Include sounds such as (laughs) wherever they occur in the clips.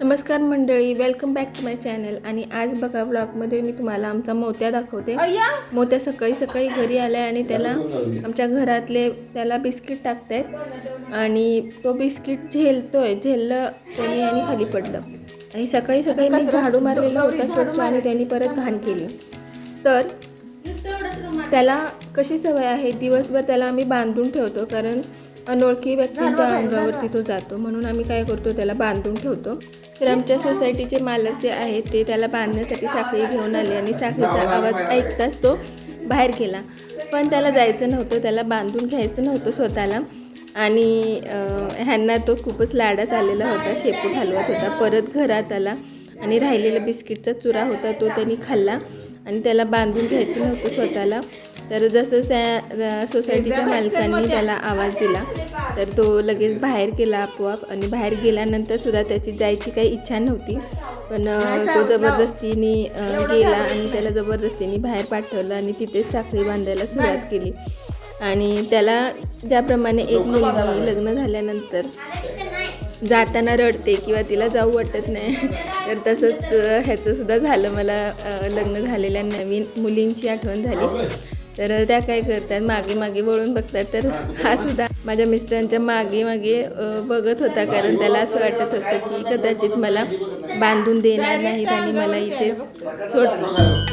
नमस्कार मंडळी welcome back to my channel आणि आज बघा व्लॉगमध्ये मी तुम्हाला आमचा मोत्या दाखवते. मोत्या सकाळी सकाळी घरी आलाय आणि त्याला आमच्या घरातले त्याला बिस्किट टाकतायत. आणि तो बिस्किट झेलतोय झेललं त्यांनी आणि खाली पडलं. आणि सकाळी सकाळी मी झाडू मारलेला होता स्वच्छ आणि त्यांनी परत घाण केली. तर त्याला कशी सवय आहे? दिवसभर त्याला आम्ही बांधून ठेवतो कारण अनोळखी व्यक्तींच्या अंगावरती तो जातो. म्हणून आम्ही काय करतो त्याला बांधून ठेवतो. तर आमच्या सोसायटीचे मालक जे आहेत ते त्याला बांधण्यासाठी साखळी घेऊन आले आणि साखळीचा आवाज ऐकताच तो बाहेर गेला. पण त्याला जायचं नव्हतं त्याला बांधून घ्यायचं नव्हतं स्वतःला. आणि ह्यांना तो खूपच लाडात आलेला होता शेपू हलवत होता. परत घरात आला आणि राहिलेला बिस्किटचा चुरा होता तो त्यांनी खाल्ला. आणि त्याला बांधून घ्यायचं नव्हतं स्वतःला. तर जसं त्या सोसायटीच्या मालकांनी त्याला आवाज दिला तर तो लगेच बाहेर गेला आपोआप आणि बाहेर गेल्यानंतर सुद्धा त्याची जायची काही इच्छा नव्हती. पण तो जबरदस्तीने गेला आणि त्याला जबरदस्तीने बाहेर पाठवलं आणि तिथेच साखळी बांधायला सुरुवात केली. आणि त्याला ज्याप्रमाणे एक मुलगी लग्न झाल्यानंतर जाताना रडते किंवा तिला जाऊ वाटत नाही. तर तसंच अ, ह्याचं सुद्धा झालं. मला लग्न झालेल्या नवीन मुलींची आठवण झाली. तर त्या काय करतात मागे मागे वळून बघतात. तर हा सुद्धा माझ्या मिस्टरांच्या मागे मागे बघत होता. कारण त्याला असं वाटत होतं की कदाचित मला बांधून देणार नाहीत आणि मला इथेच सोडतील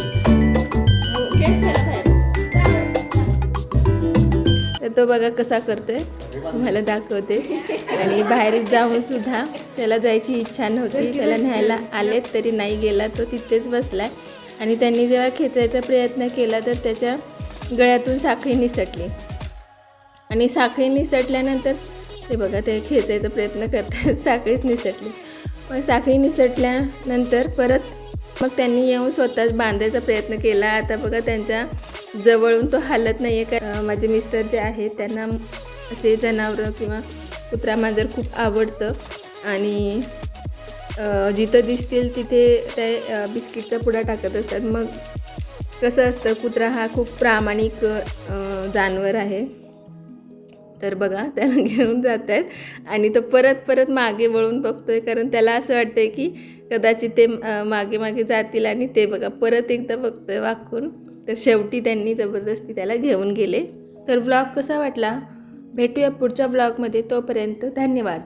तर तो बघा कसा करतोय. तुम्हाला दाखवते. आणि बाहेर जाऊन सुद्धा त्याला जायची इच्छा नव्हती. त्याला न्यायला आलेत तरी नाही गेला. तो तिथेच बसलाय. आणि त्यांनी जेव्हा खेचायचा प्रयत्न केला तर त्याच्या गळ्यातून साखळी निसटली. आणि साखळी निसटल्यानंतर ते बघा ते खेचायचा प्रयत्न करतात. (laughs) साखळीच निसटली. पण साखळी निसटल्यानंतर परत मग त्यांनी येऊन स्वतःच बांधायचा प्रयत्न केला. आता बघा त्यांच्या जवळून तो हालत नाही आहे का माझे मिस्टर जे आहेत त्यांना असे जनावरं किंवा कुत्रा मांजर खूप आवडतं. आणि जिथं दिसतील तिथे ते बिस्किटचा पुडा टाकत असतात. मग कसं असतं कुत्रा हा खूप प्रामाणिक जानवर आहे. तर बघा त्याला घेऊन जात आहेत आणि तो परत परत मागे वळून बघतोय. कारण त्याला असं वाटतंय की कदाचित ते मागे मागे जातील आणि ते बघा परत एकदा बघतोय वाकून. तर शेवटी त्यांनी जबरदस्ती त्याला घेऊन गेले. तर व्लॉग कसा वाटला? भेटूया पुढच्या ब्लॉगमध्ये तोपर्यंत धन्यवाद.